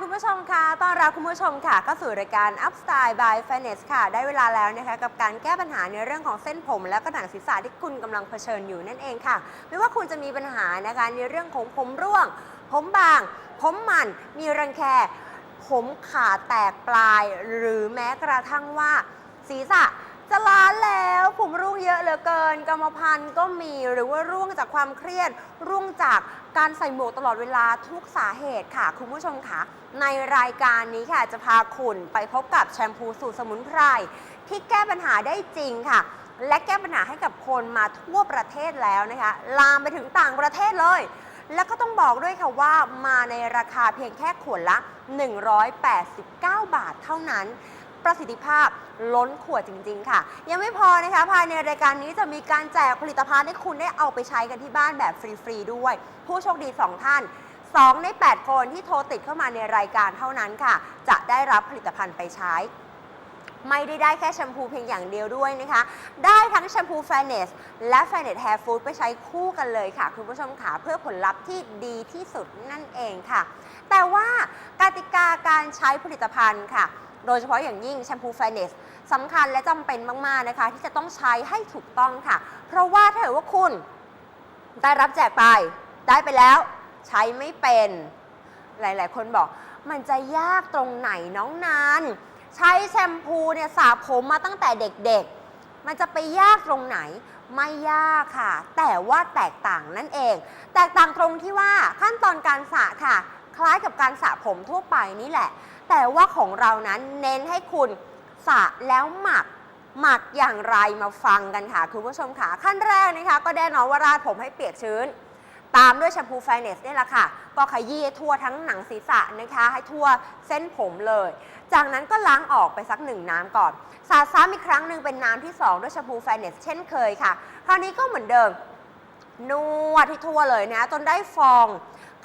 คุณผู้ชมคะต้อนรับคุณผู้ชมค่ะเข้าสู่รายการ Up Style by f i n e s s ค่ะ ได้เวลาแล้วนะคะ กับการแก้ปัญหาในเรื่องของเส้นผม และก็หนังศีรษะที่คุณกำลังเผชิญอยู่นั่นเองค่ะ ไม่ว่าคุณจะมีปัญหานะคะในเรื่องของผมร่วง ผมบาง ผมมัน มีรังแค ผมขาแตกปลาย หรือแม้กระทั่งว่า ศีรษะจะล้านแล้วผมร่วงเยอะเหลือเกินกรรมพันธุ์ก็มีหรือว่าร่วงจากความเครียด ร่วงจาก การใส่หมวกตลอดเวลาทุกสาเหตุค่ะ คุณผู้ชมคะในรายการนี้ค่ะจะพาคุณไปพบกับแชมพูสูตรสมุนไพรที่แก้ปัญหาได้จริงค่ะ และแก้ปัญหาให้กับคนมาทั่วประเทศแล้วนะคะ ลามไปถึงต่างประเทศเลย แล้วก็ต้องบอกด้วยค่ะว่ามาในราคาเพียงแค่ขวดละ 189 บาทเท่านั้น ประสิทธิภาพล้นขวดจริง ๆ ค่ะ ยังไม่พอนะคะภายในรายการนี้จะมีการแจกผลิตภัณฑ์ให้คุณได้เอาไปใช้กันที่บ้านแบบฟรี ๆ ด้วย ผู้โชคดี 2 ท่าน 2 ใน 8 คนที่โทรติดเข้ามาในรายการเท่านั้นค่ะ จะได้รับผลิตภัณฑ์ไปใช้ ไม่ได้ได้แค่แชมพูเพียงอย่างเดียวด้วยนะคะ ได้ทั้งแชมพูแฟนเนสและแฟนเนสแฮร์ฟูดไปใช้คู่กันเลยค่ะ คุณผู้ชมค่ะเพื่อผลลัพธ์ที่ดีที่สุดนั่นเองค่ะ แต่ว่ากติกาการใช้ผลิตภัณฑ์ค่ะ โดยเฉพาะอย่างยิ่งแชมพูแฟนเนสสำคัญและจำเป็นมาก ๆ นะคะ ที่จะต้องใช้ให้ถูกต้องค่ะ เพราะว่าถ้าเกิดว่าคุณได้รับแจกไป ได้ไปแล้ว ใช้ไม่เป็น หลาย ๆ คนบอก มันจะยากตรงไหนน้องนานใช้แชมพูเนี่ยสระผมมาตั้งแต่เด็ก ๆ มันจะไปยากตรงไหนไม่ยากค่ะ แต่ว่าแตกต่างนั่นเอง แตกต่างตรงที่ว่าขั้นตอนการสระค่ะ คล้ายกับการสระผมทั่วไปนี่แหละ แต่ว่าของเรานั้นเน้นให้คุณสระแล้วหมักหมักอย่างไรมาฟังกันค่ะ คุณผู้ชมค่ะ ขั้นแรกนะคะ ก็แน่นอนว่าราดผมให้เปียกชื้น ตามด้วยแชมพูไฟเนสนี่แหละค่ะ ก็ขยี้ทั่วทั้งหนังศีรษะนะคะ ให้ทั่วเส้นผมเลย จากนั้นก็ล้างออกไปสักหนึ่งน้ำก่อนสาดซ้ำอีกครั้งหนึ่งเป็นน้ำที่ 2 ด้วยแชมพูไฟเนสเช่นเคยค่ะ คราวนี้ก็เหมือนเดิมนวดที่ทั่วเลยนะ จนได้ฟอง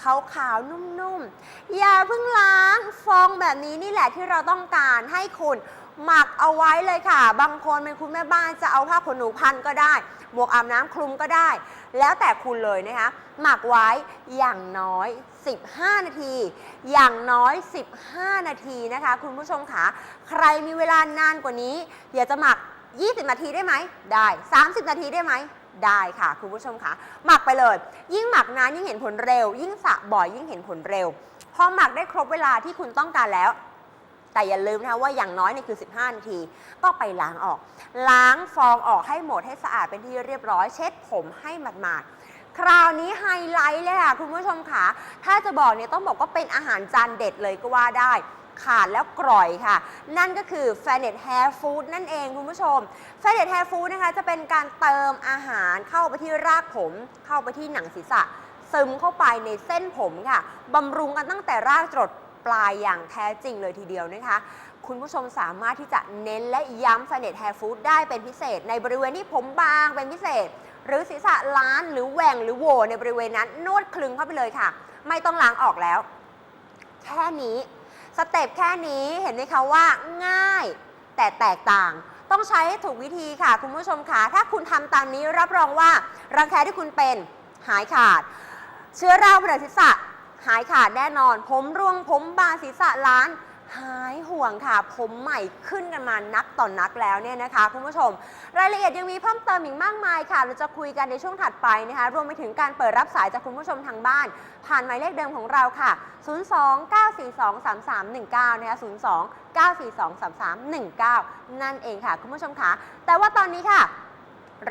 ขาวๆนุ่มๆ อย่าเพิ่งล้างฟองแบบนี้นี่แหละที่เราต้องการให้คุณหมักเอาไว้เลยค่ะ บางคนเป็นคุณแม่บ้านจะเอาผ้าขนหนูพันก็ได้ หมวกอาบน้ำคลุมก็ได้ แล้วแต่คุณเลยนะคะ หมักไว้อย่างน้อย 15 นาที อย่างน้อย 15 นาทีนะคะ คุณผู้ชมคะใครมีเวลานานกว่านี้ อยากจะหมัก 20 นาทีได้ไหม ได้ 30 นาทีได้ไหม ได้ค่ะ คุณผู้ชมคะหมักไปเลย ยิ่งหมักนานยิ่งเห็นผลเร็ว ยิ่งสระบ่อยยิ่งเห็นผลเร็ว พอหมักได้ครบเวลาที่คุณต้องการแล้ว แต่อย่าลืมนะคะว่าอย่างน้อยเนี่ยคือ 15 นาที ก็ไปล้างออก ล้างฟองออกให้หมดให้สะอาดเป็นที่เรียบร้อย เช็ดผมให้หมาดๆคราวนี้ไฮไลท์เลยค่ะคุณผู้ชมค่ะถ้าจะบอกเนี่ยต้องบอกว่าเป็นอาหารจานเด็ดเลยก็ว่าได้ ขาดแล้วกร่อยค่ะ นั่นก็คือ f a n e t Hair Food นั่นเองคุณผู้ชม f a n e t Hair Food นะคะจะเป็นการเติมอาหารเข้าไปที่รากผม เข้าไปที่หนังศีรษะ ซึมเข้าไปในเส้นผมค่ะบำรุงกันตั้งแต่รากจดปลายอย่างแท้จริงเลยทีเดียวนะคะ คุณผู้ชมสามารถที่จะเน้นและย้ำ f a n e t Hair Food ได้เป็นพิเศษ ในบริเวณที่ผมบางเป็นพิเศษ หรือศีรษะล้านหรือแหว่งหรือโหวในบริเวณนั้นนวดคลึงเข้าไปเลยค่ะ ไม่ต้องล้างออกแล้ว แค่นี้ สเต็ปแค่นี้เห็นไหมคะว่าง่าย แต่แตกต่าง ต้องใช้ให้ถูกวิธีค่ะคุณผู้ชมค่ะถ้าคุณทำตามนี้รับรองว่ารังแคที่คุณเป็นหายขาด เชื้อราผนังศีรษะหายขาดแน่นอน ผมร่วงผมบางศีรษะล้าน หายห่วงค่ะ ผมใหม่ขึ้นกันมานักต่อนนักแล้วเนี่ยนะคะ คุณผู้ชม รายละเอียดยังมีเพิ่มเติมอีกมากมายค่ะ เราจะคุยกันในช่วงถัดไปนะคะ รวมไปถึงการเปิดรับสายจากคุณผู้ชมทางบ้าน ผ่านหมายเลขเดิมของเราค่ะ 02-942-3319 นะคะ 02-942-3319 นั่นเองค่ะ คุณผู้ชมค่ะแต่ว่าตอนนี้ค่ะ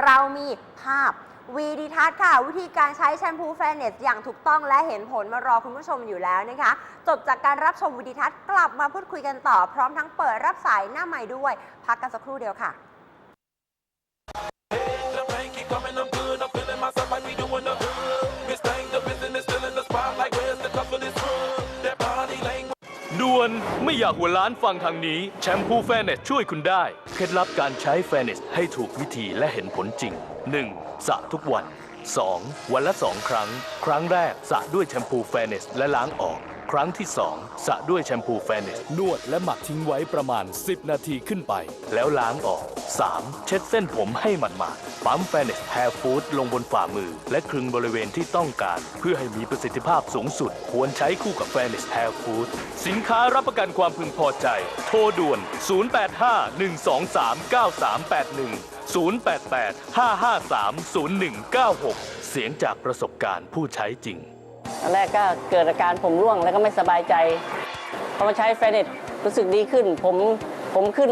เรามีภาพ วีดีทัศน์ค่ะ วิธีการใช้แชมพูแฟนเนสอย่างถูกต้องและเห็นผลมารอคุณผู้ชมอยู่แล้วนะคะ จบจากการรับชมวีดีทัศน์กลับมาพูดคุยกันต่อ พร้อมทั้งเปิดรับสายหน้าใหม่ด้วย พักกันสักครู่เดียวค่ะ วนไม่อยากหัวล้านฟังทางนี้ แชมพูแฟเนสช่วยคุณได้ เคล็ดลับการใช้แฟเนสให้ถูกวิธีและเห็นผลจริง 1. สระทุกวัน 2. วันละ 2 ครั้ง ครั้งแรกสระด้วยแชมพูแฟเนสและล้างออก ครั้งที่ 2สระด้วยแชมพูแฟนเนสนวดและหมักทิ้งไว้ประมาณ 10 นาทีขึ้นไป แล้วล้างออก 3. เช็ดเส้นผมให้หมาดๆปั๊มแฟนเนสแฮร์ฟูดลงบนฝ่ามือ และคลึงบริเวณที่ต้องการ เพื่อให้มีประสิทธิภาพสูงสุด ควรใช้คู่กับแฟนเนสแฮร์ฟูดสินค้ารับประกันความพึงพอใจ โทรด่วน 085 123 9381 088-553-0196 เสียงจากประสบการณ์ผู้ใช้จริง ตอนแรกก็เกิดอาการผมร่วงแล้วก็ไม่สบายใจพอมาใช้แฟนเน็ตรู้สึกดีขึ้น ผมผมขึ้น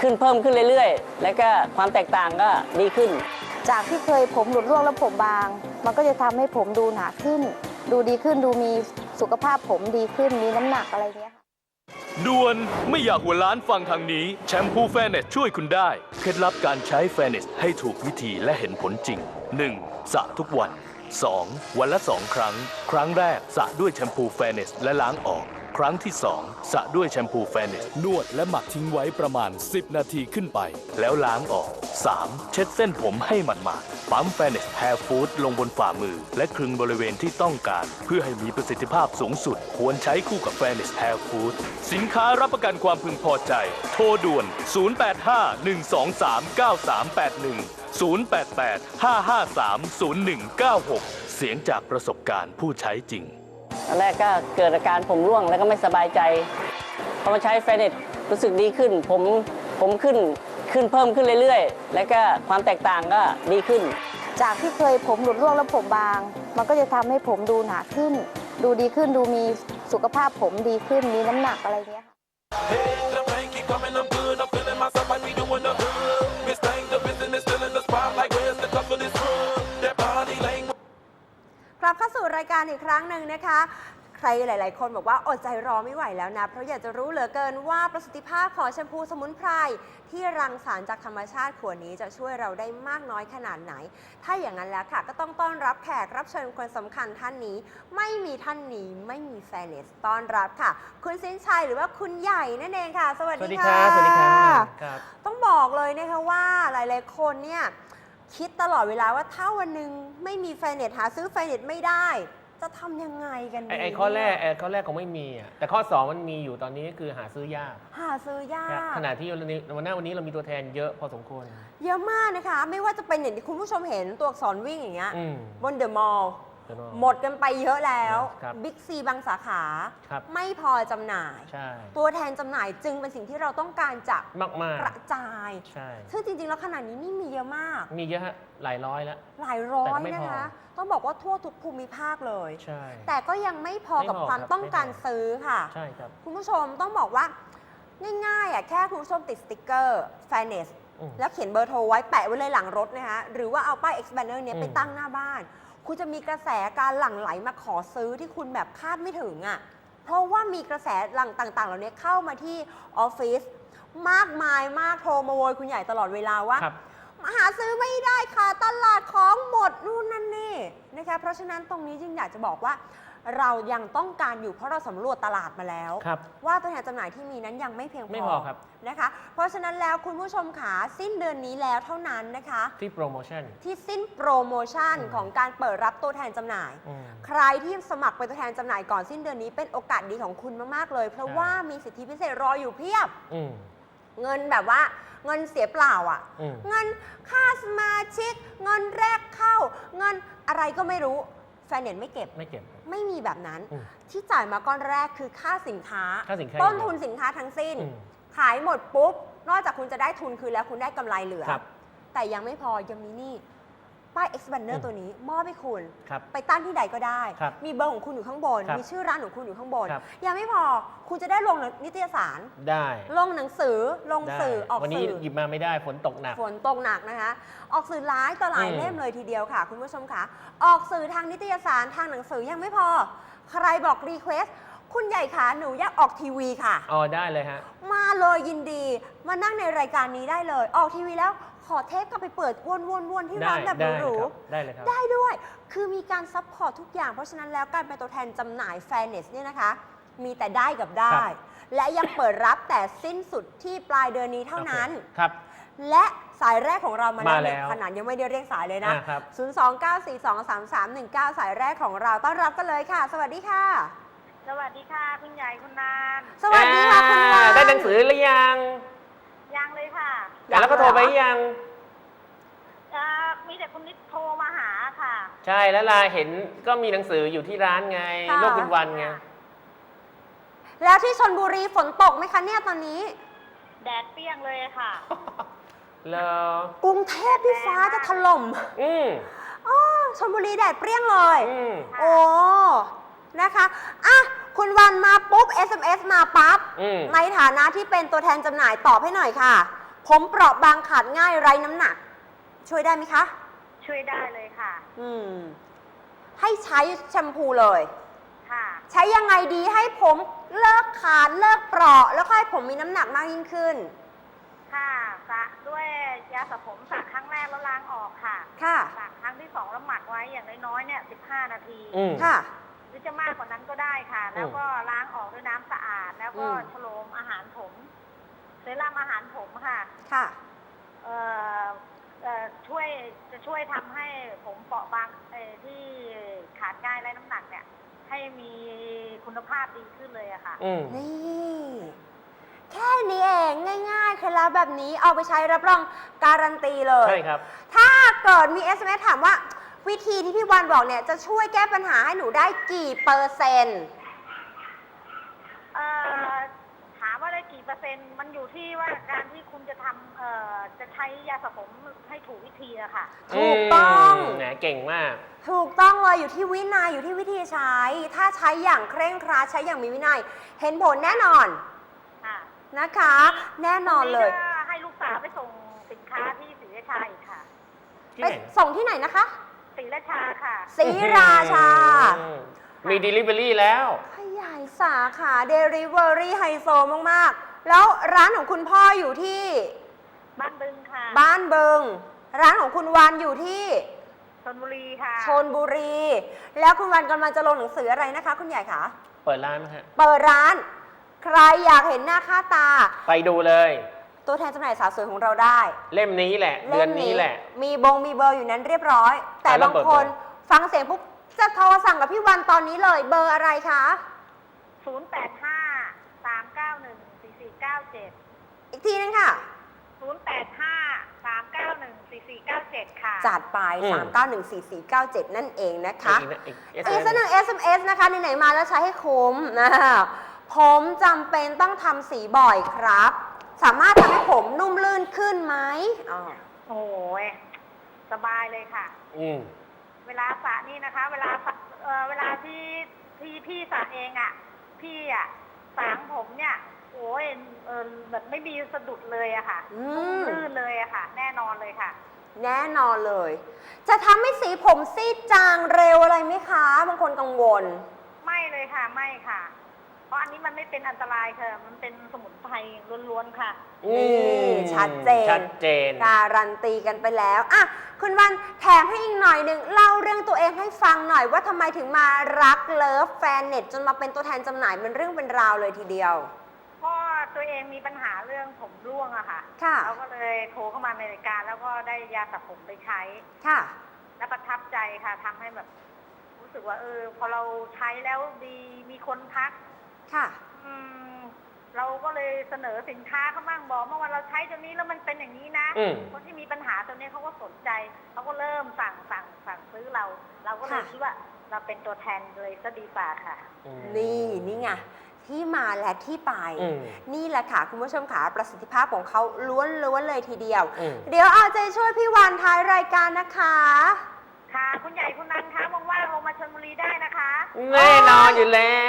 ขึ้นเพิ่มขึ้นเรื่อยๆ แล้วก็ความแตกต่างก็ดีขึ้น จากที่เคยผมหลุดร่วงแล้วผมบาง มันก็จะทำให้ผมดูหนาขึ้น ดูดีขึ้นดูมีสุขภาพผมดีขึ้นมีน้ำหนักอะไรเงี้ยค่ะ ด่วนไม่อยากหัวล้านฟังทางนี้แชมพูแฟนเนสช่วยคุณได้ เคล็ดลับการใช้แฟนเนสให้ถูกวิธีและเห็นผลจริง 1. สระทุกวัน 2. วันละ 2 ครั้ง ครั้งแรกสระด้วยแชมพูแฟเนสและล้างออก ครั้งที่ 2 สระด้วยแชมพูแฟนเนสนวดและหมักทิ้งไว้ประมาณ 10 นาทีขึ้นไป แล้วล้างออก 3. เช็ดเส้นผมให้หมาดๆปั๊มแฟนเนสแฮร์ฟูดลงบนฝ่ามือ และคลึงบริเวณที่ต้องการ เพื่อให้มีประสิทธิภาพสูงสุด ควรใช้คู่กับแฟนเนสแฮร์ฟูดสินค้ารับประกันความพึงพอใจ โทรด่วน 085 123 9381 088-553-0196 เสียงจากประสบการณ์ผู้ใช้จริง ตอนแรกก็เกิดอาการผมร่วงแล้วก็ไม่สบายใจพอมาใช้แฟนเน็ตรู้สึกดีขึ้น ผมผมขึ้นขึ้นเพิ่มขึ้นเรื่อยๆ แล้วก็ความแตกต่างก็ดีขึ้น จากที่เคยผมหลุดร่วงแล้วผมบาง มันก็จะทำให้ผมดูหนาขึ้น ดูดีขึ้นดูมีสุขภาพผมดีขึ้นมีน้ำหนักอะไรเงี้ยค่ะ กลับเข้าสู่รายการอีกครั้งหนึ่งนะคะ ใครหลาย ๆ คนบอกว่าอดใจรอไม่ไหวแล้วนะ เพราะอยากจะรู้เหลือเกินว่าประสิทธิภาพของแชมพูสมุนไพรที่รังสรรค์จากธรรมชาติขวดนี้จะช่วยเราได้มากน้อยขนาดไหน ถ้าอย่างนั้นแล้วค่ะ ก็ต้องต้อนรับแขกรับเชิญคนสำคัญท่านนี้ ไม่มีท่านนี้ไม่มีแฟนเนสต้อนรับค่ะ คุณสินชัยหรือว่าคุณใหญ่นั่นเองค่ะ สวัสสวัสดีดีค่ะครับสวัสดีครับครับต้องบอกเลยนะคะว่าหลาย ๆ คนเนี่ย คิดตลอดเวลาว่าถ้าวันหนึ่งไม่มีแฟนเน็ตหาซื้อแฟนเน็ตไม่ได้ จะทำยังไงกันไอ้ดีไอ้ข้อแรกไอ้ข้อแรกของไม่มีอะแต่ข้อ 2 มันมีอยู่ตอนนี้ก็คือหาซื้อยากหาซื้อยาครับกขณะที่วันนี้วันหน้าวันนี้เรามีตัวแทนเยอะพอสมควร เยอะมากนะคะ ไม่ว่าจะเป็นอย่างที่คุณผู้ชมเห็นตัวอักษรวิ่งอย่างเงี้ยอืม บนเดอะมอลล์ เดี๋ยวเนอะหมดกันไปเยอะแล้วครับบิ๊กซีบางสาขา ครับ ไม่พอจำหน่าย ใช่ ตัวแทนจำหน่ายจึงเป็นสิ่งที่เราต้องการจะมากมากกระจายๆใช่ ซึ่งจริง ๆ แล้วขนาดนี้นี่มีเยอะมาก มีเยอะฮะหลายร้อยแล้ว หลายร้อแต่ยก็ไม่นะพอ คะ ต้องบอกว่าทั่วทุกภูมิภาคเลย ใช่ แต่ก็ยังไม่พอไม่กับพอความครับต้องการไม่พอ ซื้อค่ะ ใช่ครับคุณผู้ชมต้องบอกว่าง่ายๆอะแค่คุณผู้ชมติดสติกเกอร์ f a i r n e s s อืม แล้วเขียนเบอร์โทรไว้แปะไว้เลยหลังรถนะคะหรือว่าเอาป้าย expander เนี้ยอืม ไปตั้งหน้าบ้าน คุณจะมีกระแสการหลั่งไหลมาขอซื้อที่คุณแบบคาดไม่ถึงอะ เพราะว่ามีกระแสหลังต่างๆ เหล่านี้เข้ามาที่ออฟฟิศมากมายมากโทรมาโวยคุณใหญ่ตลอดเวลาว่าครับ หาซื้อไม่ได้ค่ะตลาดของหมดนู่นนั่นนี่นะคะเพราะฉะนั้นตรงนี้จึงอยากจะบอกว่า เรายังต้องการอยู่เพราะเราสำรวจตลาดมาแล้ว ครับ ว่าตัวแทนจำหน่ายที่มีนั้นยังไม่เพียงพอไม่พอครับ นะคะ เพราะฉะนั้นแล้วคุณผู้ชมขาสิ้นเดือนนี้แล้วเท่านั้นนะคะ ที่โปรโมชั่น ที่สิ้นโปรโมชั่นอืม ของการเปิดรับตัวแทนจำหน่าย อืม ใครที่สมัครเป็นตัวแทนจำหน่ายก่อนสิ้นเดือนนี้เป็นโอกาสดีของคุณมากๆเลย เพราะใช่ ว่ามีสิทธิพิเศษรออยู่เพียบ อืมเงินแบบว่าเงินเสียเปล่าอะ อืม เงินค่าสมาชิก เงินแรกเข้า เงินอะไรก็ไม่รู้ แฟนเน็ตไม่เก็บ ไม่เก็บ ไม่มีแบบนั้น อืมที่จ่ายมาก้อนแรกคือค่าสินค้า ค่าสินค้าต้นอย่างเดียวทุนสินค้าทั้งสิ้น อืมขายหมดปุ๊บ นอกจากคุณจะได้ทุนคืนแล้วคุณได้กำไรเหลือ ครับ แต่ยังไม่พอยังมีนี่ ป้าย expander อืมตัวนี้มอบให้คุณ ครับ ไปตั้งที่ใดก็ได้ ครับมีเบอร์ของคุณอยู่ข้างบน ครับมีชื่อร้านของคุณอยู่ข้างบน ครับ ยังไม่พอคุณจะได้ลงนิตยสาร ได้ลงหนังสือลงได้สื่อออกวันนี้สื่อ หยิบมาไม่ได้ฝนตกหนัก ฝนตกหนักนะคะ ออกสื่อหลายต่อหลายอืมเล่มเลยทีเดียวค่ะ คุณผู้ชมค่ะ ออกสื่อทางนิตยสารทางหนังสือยังไม่พอ ใครบอกรีเควสคุณใหญ่ขาหนูอยากออกทีวีค่ะ อ๋อได้เลยฮะ มาเลยยินดี มานั่งในรายการนี้ได้เลย ออกทีวีแล้ว ขอเทปกลับไปเปิดวนๆๆที่ได้ร้านแบบได้หรูครับได้เลยครับๆได้ด้วย คือมีการซัพพอร์ตทุกอย่าง เพราะฉะนั้นแล้วการเป็นตัวแทนจำหน่ายแฟนเนสเนี่ยนะคะ มีแต่ได้กับได้ ครับ และยังเปิดรับแต่สิ้นสุดที่ปลายเดือนนี้เท่านั้น โอเคครับ และสายแรกของเรามามาเนี่ยแล้ว ขนาดยังไม่ได้เรียกสายเลยนะ อ่าครับ 029423319 สายแรกของเราต้อนรับกันเลยค่ะ สวัสดีค่ะ สวัสดีค่ะ คุณใหญ่คุณนาน สวัสดีค่ะคุณวานได้หนังสือหรือยัง ยังเลยค่ะแล้วก็โทรไปหรือยังเอ่อมีแต่คุณนิดโทรมาหาค่ะ ใช่แล้วล่ะเห็นก็มีหนังสืออยู่ที่ร้านไงค่ะ โลกคุณวันไงแล้วที่ชนบุรีฝนตกไหมคะเนี่ยตอนนี้ แดดเปรี้ยงเลยค่ะ แล้วกรุงเทพที่ฟ้าจะถล่มอืมอ๋อชนบุรีแดดเปรี้ยงเลย อืม โอ้ นะคะ อะ คุณวันมาปุ๊บ SMS มาปั๊บ อืม ในฐานะที่เป็นตัวแทนจำหน่ายตอบให้หน่อยค่ะ ผมเปราะบางขาดง่ายไร้น้ำหนัก ช่วยได้ไหมคะ ช่วยได้เลยค่ะ อืม ให้ใช้แชมพูเลย ค่ะ ใช้ยังไงดีให้ผมเลิกขาดเลิกเปราะ แล้วก็ให้ผมมีน้ำหนักมากยิ่งขึ้น ค่ะสระด้วยยาสระผมสระครั้งแรกแล้วล้างออกค่ะค่ะ สระครั้งที่สองแล้วหมักไว้อย่างน้อยๆเนี่ย 15 นาที อืม ค่ะห รือจะมากกว่านั้นก็ได้ค่ะ แล้วก็ล้างออกด้วยน้ำสะอาด แล้วก็อืมฉโลมอาหารผมเซรั่มอาหารผมค่ะ ค่ะ เอ่อเอ่อช่วยจะช่วยทำให้ผมเปราะบางเอ่อที่ขาดง่ายและน้ำหนักเนี่ย ให้มีคุณภาพดีขึ้นเลยอะค่ะ อืม นี่ แค่นี้เองง่ายๆเคล็ดลับแบบนี้เอาไปใช้รับรองการันตีเลย ใช่ครับ ถ้าเกิดมี SMS ถามว่า วิธีที่พี่วันบอกเนี่ยจะช่วยแก้ปัญหาให้หนูได้กี่เปอร์เซ็นต์ เอ่อถามว่าได้กี่เปอร์เซ็นต์ มันอยู่ที่ว่าการที่คุณจะทำเอ่อจะใช้ยาสระผมให้ถูกวิธีอะค่ะ ถูกต้อง มแหมเก่งมาก ถูกต้องเลยอยู่ที่วินัยอยู่ที่วิธีใช้ ถ้าใช้อย่างเคร่งครัดใช้อย่างมีวินัย เห็นผลแน่นอนค่ะนะคะ แน่นอนเลยก็ให้ลูกสาวไปส่งสินค้าที่ศรีราชาอีกค่ะ ที่ไปไหนส่งที่ไหนนะคะ ศรีราชาค่ะ ศรีราชา อืมมี delivery แล้ว ขยายสาขา Delivery ไฮโซมาก ๆ แล้วร้านของคุณพ่ออยู่ที่บ้านบึงค่ะบ้านเบิง ร้านของคุณวันอยู่ที่ชนบุรีค่ะชนบุรี แล้วคุณวันกำลังจะลงหนังสืออะไรนะคะ คุณใหญ่คะเปิดร้านไหมฮะ เปิดร้าน ใครอยากเห็นหน้าค่าตา ไปดูเลย ตัวแทนจำหน่ายสาวสวยของเราได้ เล่มนี้แหละ เดือนนี้แหละ มีบงมีเบอร์อยู่นั้นเรียบร้อย แต่อะแล้วบางเบอร์คนเบอร์ฟังเสียงปุ๊บจะโทรสั่งกับพี่วันตอนนี้เลย เบอร์อะไรคะ 085 391 4497 อีกทีนึงค่ะ 085 391 4497 ค่ะ จัดไปอืม3914497 นั่นเองนะคะ อีกนะอีกอีก SMS สักหนึ่ง SMS นะคะไหนๆมาแล้วใช้ให้คุ้มนะผมจำเป็นต้องทำสีบ่อยครับ สามารถทำให้ผมนุ่มลื่นขึ้นไหมอ๋อโอ้ยสบายเลยค่ะ อืม เวลาสระนี่นะคะ เวลาสระเอ่อเวลาที่ที่พี่สระเองอะ่ะ พี่อะ่ะสางผมเนี่ยโอ้ยเออแบบไม่มีสะดุดเลยอะค่ะอืนุ่มมลื่นเลยอะค่ะ แน่นอนเลยค่ะ แน่นอนเลย จะทำให้สีผมซีดจางเร็วอะไรไหมคะ บางคนกังวล ไม่เลยค่ะ ไม่ค่ะเพ ราะอันนี้มันไม่เป็นอันตรายค่ะ มันเป็นสมุนไพรล้วนๆค่ะนี่อืมชัดเจน ชัดเจน การันตีกันไปแล้วอะคุณวันแถมให้อีกหน่อยหนึ่งเล่าเรื่องตัวเองให้ฟังหน่อยว่าทำไมถึงมารักเลิฟแฟนเน็ตจนมาเป็นตัวแทนจำหน่ายเป็นเรื่องเป็นราวเลยทีเดียว เพราะตัวเองมีปัญหาเรื่องผมร่วงอะค่ะค่ะ เราก็เลยโทรเข้ามาในรายการ แล้วก็ได้ยาสระผมไปใช้ ค่ะ และประทับใจค่ะทำให้แบบ รู้สึกว่าเออ พอเราใช้แล้วดีมีคนทัก ค่ะ อืมเราก็เลยเสนอสินค้าเขาบ้างบอกเมื่อวันเราใช้ตัวนี้แล้วมันเป็นอย่างนี้นะ อืมคนที่มีปัญหาตัวนี้เขาก็สนใจเขาก็เริ่มสั่งสั่งสั่งซื้อเรา เราก็เลยค่ะ คิดว่าเราเป็นตัวแทนเลยซะดีกว่าค่ะ อืมนี่นี่ไงที่มาและที่ไป อืมนี่แหละค่ะ คุณผู้ชมค่ะประสิทธิภาพของเขาล้วนๆเลยทีเดียว อืม เดี๋ยวเอาใจช่วยพี่วานท้ายรายการนะคะ ค่ะ คุณใหญ่คุณนันคะว่างๆลงมาชลบุรีได้นะคะแน่นอนอยู่แล้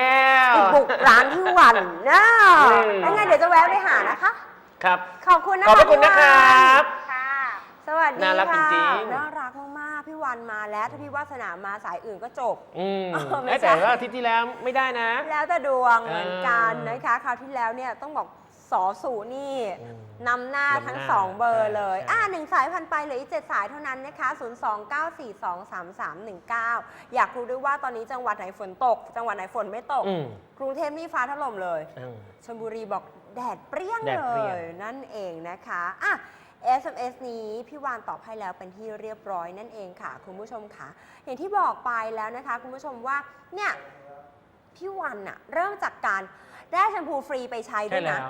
วไปบุกร้านพี่วันนะอืม ยังไงเดี๋ยวจะแวะไปหานะคะ ครับ ขอบคุณนะขอบคะพระคุณพี่นะครวัับ ค่ะ สวัสดีน่ารักค่ะจริงๆ น่ารักมากๆพี่วันมาแล้วถ้าพี่วาสนามาสายอื่นก็จบ อืมเออไม่เอ้ยใช่ แต่ว่าอาทิตย์ที่แล้วไม่ได้นะ แล้วแต่ดวงเหมือนกันเออนะคะ คราวที่แล้วเนี่ยต้องบอก สอสูนี่อืมนำหน้านำหน้าทั้งสองเบอร์เลยใช่อ่าหนึ่งสายพันไปเหลืออีกเจ็ดสายเท่านั้นนะคะ 029423319 อยากรู้ด้วยว่าตอนนี้จังหวัดไหนฝนตก จังหวัดไหนฝนไม่ตก อืม กรุงเทพนี่ฟ้าถล่มเลย อืม ชลบุรีบอกแดดเปรี้ยงแดดเลเปรี้ยงยนั่นเองนะคะอะ SMS นี้พี่วานตอบให้แล้วเป็นที่เรียบร้อยนั่นเองค่ะ คุณผู้ชมค่ะ อย่างที่บอกไปแล้วนะคะ คุณผู้ชมว่าเนี่ยพี่วันอะเริ่มจากการได้แชมพูฟรีไปใช้ด้ใช่วยแล้นะ ว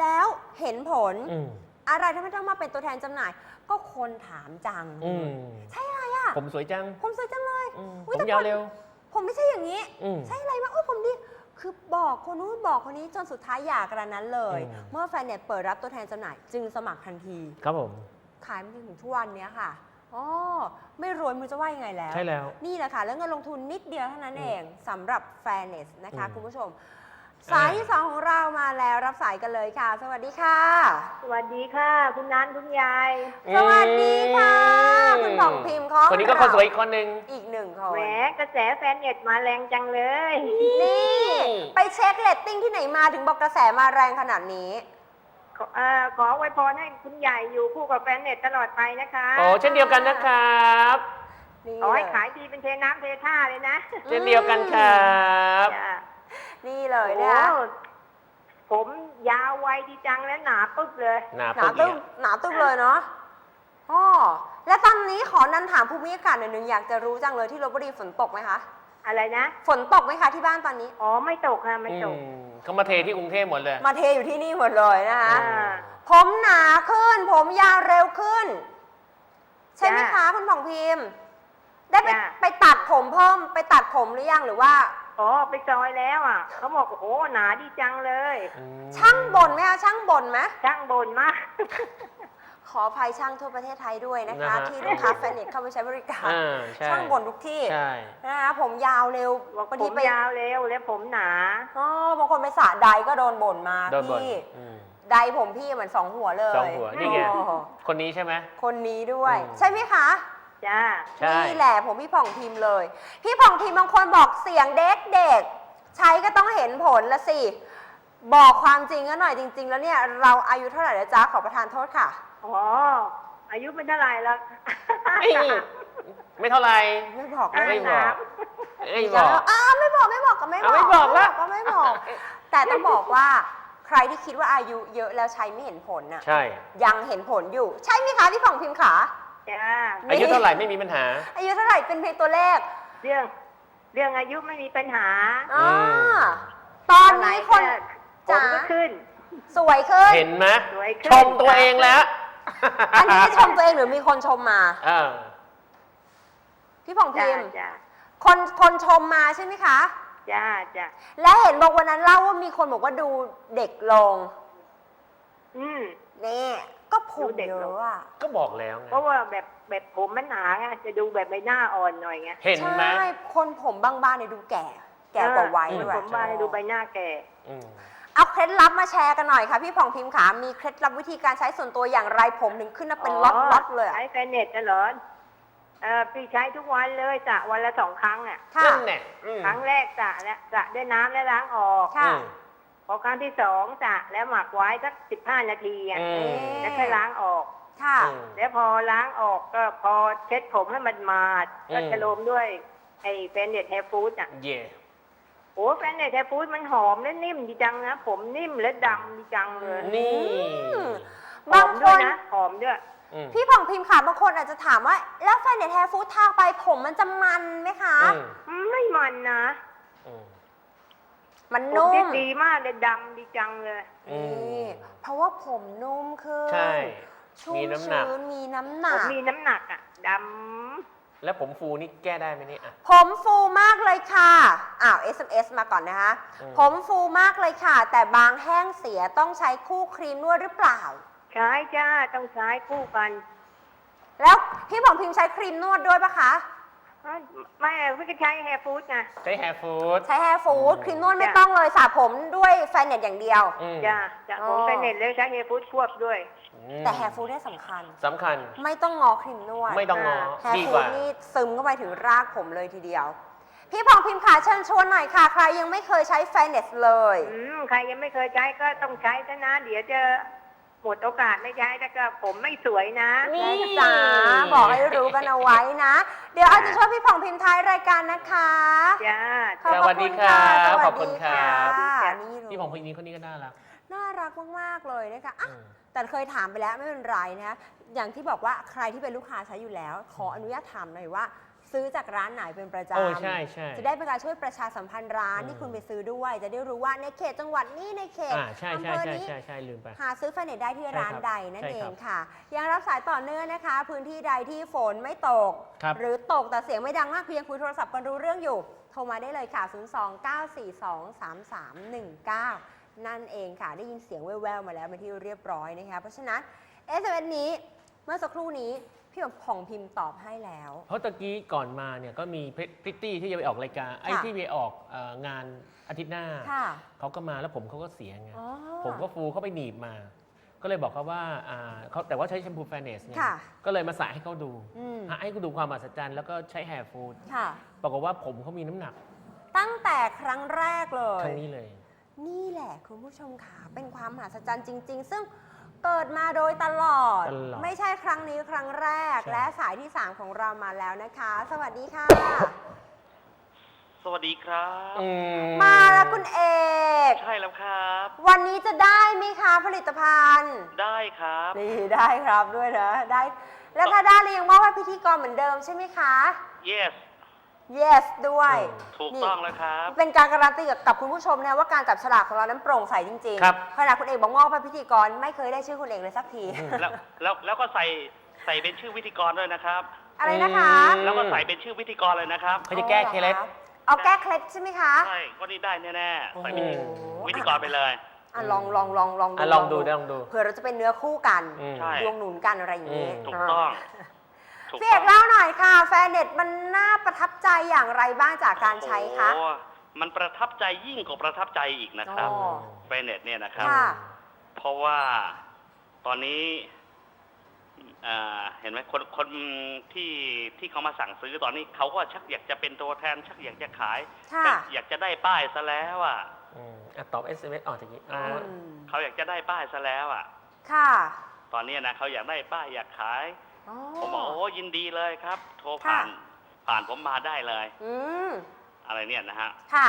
แล้วเห็นผล อืมอะไรทำไมต้องมาเป็นตัวแทนจำหน่าย ก็คนถามจัง อืมใช่อะไรอะผมสวยจังผมสวยจังเลย อืมอุ๊ผยมแต่ยาวก่อนเร็วผมไม่ใช่อย่างนี้ อืม ใช่อะไรมาโอ้ผมดีคือบอกคนนู้นบอกคนนี้จนสุดท้ายหย่ากระนั้นเลย อืม เมื่อแฟนเน็ตเปิดรับตัวแทนจำหน่าย จึงสมัครทันที ครับผม ขายมาจนถึงทุกวันเนี้ยค่ะอ๋อไม่รวยไมือจะว่ายังไงแล้ว ใช่แล้ว นี่แหละค่ะ แล้วเงินลงทุนนิดเดียวเท่านั้นเองสำหรับแฟนเนสนะคะ อืมคุณผู้ชม สายที่สองของเรามาแล้วรับสายกันเลยค่ะ สวัสดีค่ะ สวัสดีค่ะ คุณนันคุณยาย สวัสดีค่ะอืมคุณผ่องพิมพ์ของคนนี้ก็คนสวยอีกคนนึงอีกหนึ่งคนแหมกระแสแฟนเน็ตมาแรงจังเลย นี่ ไปเช็คเลตติ้งที่ไหนมาถึงบอกกระแสมาแรงขนาดนี้ขอเอ่อขอไวยพรให้คุณใหญ่อยู่คู่กับแฟนเน็ตตลอดไปนะคะโอ้เช่นเดียวกันนะครับนี่ขอให้เลยขายดีเป็นเทน้ำเทท่าเลยนะ เช่นเดียวกันครับจ้ะ นี่เลยโอ้นะคะผมยาวไวดีจังและหนาปึ๊บเลย หนาหนาปึ๊กตึ้อีงกอะหนาตึ้งเลยเนาะอ๋อและตอนนี้ขอนันถามภูมิอากาศหน่อยหนึงอยากจะรู้จังเลยที่ลบบุรีฝนตกไหมคะ อะไรนะ ฝนตกไหมคะที่บ้านตอนนี้ อ๋อไม่ตกค่ะไม่ตก อืมเขามาเทที่กรุงเทพหมดเลย มาเทอยู่ที่นี่หมดเลยนะคะ อ่า ผมหนาขึ้น ผมยาวเร็วขึ้น ใช่ไหมจ้ะคะคุณผ่องพิมพ์ ได้ไปจ้ะ ไปตัดผมเพิ่มไปตัดผมหรือยังหรือว่า อ๋อไปซอยแล้วอะเขาบอกโอ้โหหนาดีจังเลย ช่างบ่นไหมคะช่างบ่นไหมช่างบ่นมาก ขออภัยช่างทั่วประเทศไทยด้วยนะคะ นะฮะที่ลูกค้าแฟนเน็ตเข้าไปใช้บริการ อ่าใช่ ช่างบ่นทุกที่ใช่ นะคะผมยาวเร็วบอกบางผทีมไปยาวเร็วและผมหนา อ๋อบางคนไปสระใดก็โดนบ่นมาโดนบ่นพี่อืม ใดผมพี่เหมือนสองหัวเลยสองหัวนี่ไง โอ้คนนี้ใช่ไหม คนนี้ด้วย อืม ใช่ไหมคะ จ้า ใช่ นี่แหละผมพี่ผ่องพิมพ์เลย พี่ผ่องพิมพ์บางคนบอกเสียงเด็กเด็กๆใช้ก็ต้องเห็นผลละสิ บอกความจริงกันหน่อยจริง ๆ แล้วเนี่ยเราอายุเท่าไหร่แล้วจ๊ะขอประทานโทษค่ะ อ๋อ อายุเป็นเท่าไหร่แล้วเอ้ยไม่เท่าไหร่ ไม่บอกไม่ไม่บบออกกเอ้ยบอกอ่าไม่บอกไม่บอกก็ไม่บเอาอกไม่บอกละก็ไม่บอก แต่ต้องบอกว่าใครที่คิดว่าอายุเยอะแล้วใช้ไม่เห็นผลน่ะ ใช่ ยังเห็นผลอยู่ ใช่ไหมคะพี่ผ่องพิมพ์ขา จ้าอายุเท่าไหร่ไม่มีปัญหา อายุเท่าไหร่เป็นเพียงตัวเลขเรื่อง เรื่องอายุไม่มีปัญหาอ่าอืมตอนนี้คนผมจ๋าก็ขึ้น สวยขึ้น เห็นไหมสวยขึ้น ชมตัวเองแล้วอันนี้ชมตัวเองหรือมีคนชมมา เออพี่ผ่องจ้าพิมพ์จ้าคนคนชมมาใช่ไหมคะ จ้าจ้าและเห็นบอกวันนั้นเล่าว่ามีคนบอกว่าดูเด็กลงอืมนี่ ก็ผมดูเด็กเยลงอะอะ ก็บอกแล้วไงเพราะว่าแบบแบบผมมันหนาไงจะดูแบบใบหน้าอ่อนหน่อยไงเห็นไหม ใช่ คนผมบางๆเนี่ยดูแก่ แก่กว่าวัยเออด้วยผมว่าให้ดูใบหน้าแก่ อืม เอาเคล็ดลับมาแชร์กันหน่อยค่ะ พี่ผ่องพิมพ์ขามีเคล็ดลับวิธีการใช้ส่วนตัวอย่างไรผมถึงขึ้นมาเป็นล็อตล็อตๆเลยอะใช้แฟนเน็ตนะเหรอเออพี่ใช้ทุกวันเลยสระวันละสองครั้งอะ ค่ะ นั่นแน่อืม ครั้งแรกสระแล้วสระด้วยน้ำและล้างออก ค่ะ อืม พอครั้งที่สองสระแล้วหมักไว้สักสิบห้านาทีอะอืม แล้วค่อยล้างออก ค่ะ อืม แล้วพอล้างออกก็พอเช็ดผมให้มันมาดก็อืมจะโรมด้วยไอ้แฟนเน็ตแฮร์ฟูดอะเย่โอ้แฟนเน็ตแฮร์ฟูดมันหอมและนิ่มดีจังนะ ผมนิ่มและดำดีจังเลยนี่อืม หอบางมคด้วยน นะหอมด้วยอืมพี่ผ่องพิมพ์ค่ะบางคนอาจจะถามว่า แล้วแฟนเน็ตแฮร์ฟูดทาไปผมมันจะมันไหมคะ อืมไม่มันนะอืม มันผมนุ่ที่มดีมากเลยดำดีจังเลย อืม นี่เพราะว่าผมนุ่มขึ้นใช่ ชุ่มมีน้ำหนัก ชื้นมีน้ำหผนัมก มีน้ำหนักอะดแล้วผมฟูนี่แก้ได้ไหมเนี่ยอะ ผมฟูมากเลยค่ะ อ้าว SMS มาก่อนนะคะ อืม ผมฟูมากเลยค่ะ แต่บางแห้งเสียต้องใช้คู่ครีมนวดหรือเปล่าำใช้จ้าต้องใช้คู่กัน แล้วพี่ผ่องพิมพ์ใช้ครีมนวดด้วยปะคะเอ้ย ไม่พี่ก็ใช้แฮร์ฟูดไงใช้แฮร์ฟูด ใช้แฮร์ฟูดอืมครีมนวดไม่จ้ะต้องเลยสระผมด้วยแฟนเน็ตอย่างเดียวอืมจ้าจากผมอ๋อไปเน็ตแล้วใช้แฮร์ฟูดควบด้วยอืมแต่แฮร์ฟูดได้สำคัญ สำคัญ ไม่ต้องงอครีมนวดไม่ต้องงอแฮร์ดีฟูกว่าดนี่ซึมเข้าไปถึงรากผมเลยทีเดียว พี่ผ่องพิมพ์ขาเชิญชวนหน่อยค่ะ ใครยังไม่เคยใช้แฟนเน็ตเลย อืมใครยังไม่เคยใช้ก็ต้องใช้ซะนะ เดี๋ยวจะ หมดโอกาสไม่ใช้แล้วก็ผมไม่สวยนะนี่จ้าบอกให้รู้กันเอาไว้นะ เดี๋ยวอาจจะช่วยพี่ผ่องพิมพ์ท้ายรายการนะคะจ้าขอบสพะวัสดีณครับสวัสขอบคุณครับค่ะนี่เลยพี่ผมคนนี้คนนี้ก็น่ารักน่ารักมากๆเลยนะคะอะ อืม แต่เคยถามไปแล้วไม่เป็นไรนะ อย่างที่บอกว่าใครที่เป็นลูกค้าใช้อยู่แล้ว ขออนุญาตถามหน่อยว่าแฟ ซื้อจากร้านไหนเป็นประจำโอ้ใช่ใช่จะได้เป็นการช่วยประชาสัมพันธ์ร้านอืมที่คุณไปซื้อด้วย จะได้รู้ว่าในเขตจังหวัดนี้ในเขตอ่าใช่อำใช่เภอใช่นี้ ใช่ใช่ลืมไป หาซื้อไฟเน็ตได้ที่ร้านใช่ครับใดนั่นใช่เอครังบค่ะ ยังรับสายต่อเนื่องนะคะ พื้นที่ใดที่ฝนไม่ตก ครับ หรือตกแต่เสียงไม่ดังมากเพียงคุยโทรศัพท์กันรู้เรื่องอยู่ โทรมาได้เลยค่ะ 029423319 นั่นเองค่ะ ได้ยินเสียงแว่วๆมาแล้วเป็นที่เรียบร้อยนะคะ เพราะฉะนั้นเอสเนี้เมื่อสักครู่นี้ พี่ผ่องพิมพ์ตอบให้แล้ว เพราะตะกี้ก่อนมาเนี่ยก็มีพริตตี้ที่จะไปออกรายการไอ้ค่ะที่ไปออกเอ่องานอาทิตย์หน้า ค่ะเขาก็มาแล้วผมเขาก็เสียไงอ๋อผมก็ฟูเขาไปหนีบมา ก็เลยบอกเขาว่าอ่าเขาแต่ว่าใช้แชมพูแฟนเนสไงค่ะก็เลยมาใส่ให้เขาดูอืมให้เขาดูความมหัศจรรย์แล้วก็ใช้แฮร์ฟูดค่ะ ปรากฏว่าผมเขามีน้ำหนักตั้งแต่ครั้งแรกเลยครั้งนี้เลย นี่แหละคุณผู้ชมค่ะ เป็นความมหัศจรรย์จริง ๆ ซึ่ง เกิดมาโดยตลอด ตลอด ไม่ใช่ครั้งนี้ครั้งแรกใช่ และสายที่ 3 ของเรามาแล้วนะคะ สวัสดีค่ะ สวัสดีครับ อืมาแล้วคุณเอก ใช่แล้วครับ วันนี้จะได้ไหมคะผลิตภัณฑ์ ได้ครับ นี่ได้ครับด้วยนะ ได้ แล้วถ้าได้เลยยังมอบให้พิธีกรเหมือนเดิมใช่ไหมคะ yes yes ด้วย ถูกต้องแล้วครับ เป็นการการันตีกับคุณผู้ชมนะว่าการจับฉลากของเรานั้นโปร่งใสจริงครับ ขณะคุณเอกบอกมอบให้พิธีกรไม่เคยได้ชื่อคุณเอกเลยสักที แล้วแล้วแล้วก็ใส่ใส่เป็นชื่อวิธีกรด้วยนะครับ อะไรนะคะอืม แล้วก็ใส่เป็นชื่อวิธีกรเลยนะครับเขาจะแก้เคล็ด เอาแก้เคล็ดใช่ไหมคะใช่ก็นี่ได้แน่ๆใส่เป็นโอ้ชื่อโหวิธีกรไปเลย อะลองลองลองลองอะลองดูลองดู เผื่อเราจะเป็นเนื้อคู่กัน อืม ใช่ ดวงหนุนกันอะไรอย่างนี้อืมถูกต้อง ถูกพี่เอต้อกงเล่าหน่อยค่ะ แฟนเน็ตมันน่าประทับใจอย่างไรบ้างจากการใช้คะ โอ้โหมันประทับใจยิ่งกว่าประทับใจอีกนะครับอ๋อเฟเน็ตเนี่ยนะครับ ค่ะ เพราะว่าตอนนี้อ่าเห็นไหมคนคนที่ที่เขามาสั่งซื้อตอนนี้เขาก็ชักอยากจะเป็นตัวแทน ชักอยากจะขายค่ะชักอยากจะได้ป้ายซะแล้วอะอืมอะตอบ SMS ออกจากนี้อ๋ออืมเขาอยากจะได้ป้ายซะแล้วอะ ค่ะ ตอนนี้นะเขาอยากได้ป้ายอยากขาย อ๋อ ผมบอกโอ้ยินดีเลยครับ โทรค่ะผ่านผ่านผมมาได้เลย อืม อะไรเนี่ยนะฮะค่ะ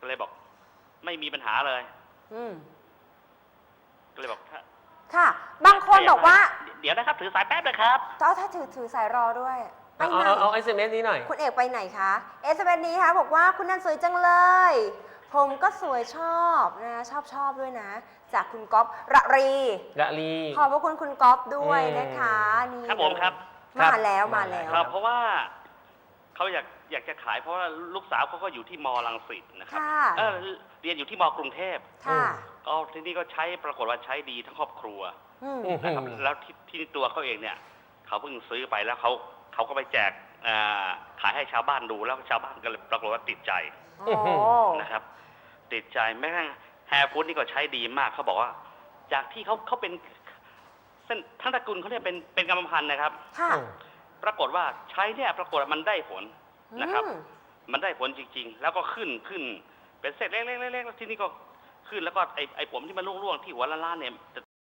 ก็เลยบอก ไม่มีปัญหาเลย อืม ก็เลยบอกถ้าค่ะ บางคนบอกว่าเดี๋ยวนะครับ ถือสายแป๊บนะครับถ้าถ้าถือถือสายรอด้วยไปเอาไหนเอาเอา SMS นี้หน่อย คุณเอกไปไหนคะ เอสเนนี้คะบอกว่าคุณนันสวยจังเลย ผมก็สวยชอบนะชอบชอบด้วยนะ จากคุณก๊อฟระรีกะลี ขอบพระคุณคุณก๊อฟด้วยอืมนะคะนี่ครับผมครับ มาแล้วมาแล้ว ครับ เพราะว่าเขาอยากอยากจะขายเพราะว่าลูกสาวเขาก็อยู่ที่มอลังสิตนะครับค่ะ เออเรียนอยู่ที่มอกรุงเทพค่ะก็ที่นี่ก็ใช้ปรากฏว่าใช้ดีทั้งครอบครัวอืมอืมนะครับแล้วที่ที่ตัวเขาเองเนี่ยเขาเพิ่งซื้อไปแล้วเขาเขาก็ไปแจกอ่าขายให้ชาวบ้านดูแล้วชาวบ้านก็เลยปรากฏว่าติดใจโอ้ นะครับ ติดใจแม้กระทั่งแฮร์ฟูดนี่ก็ใช้ดีมากเขาบอกว่า จากที่เขาเขาเป็นเส้นทั้งตระกูลเขาเนี่ยเป็นเป็นกรรมพันธุ์นะครับ ค่ะอืมปรากฏว่าใช้เนี่ยปรากฏว่ามันได้ผลนะครับ อืม มันได้ผลจริง ๆ แล้วก็ขึ้นขึ้น เป็นเศษเล็กๆๆๆแล้วที่นี่ก็ขึ้นแล้วก็ไอไอผมที่มันร่วงๆที่หัวล้านๆเนี่ยจะ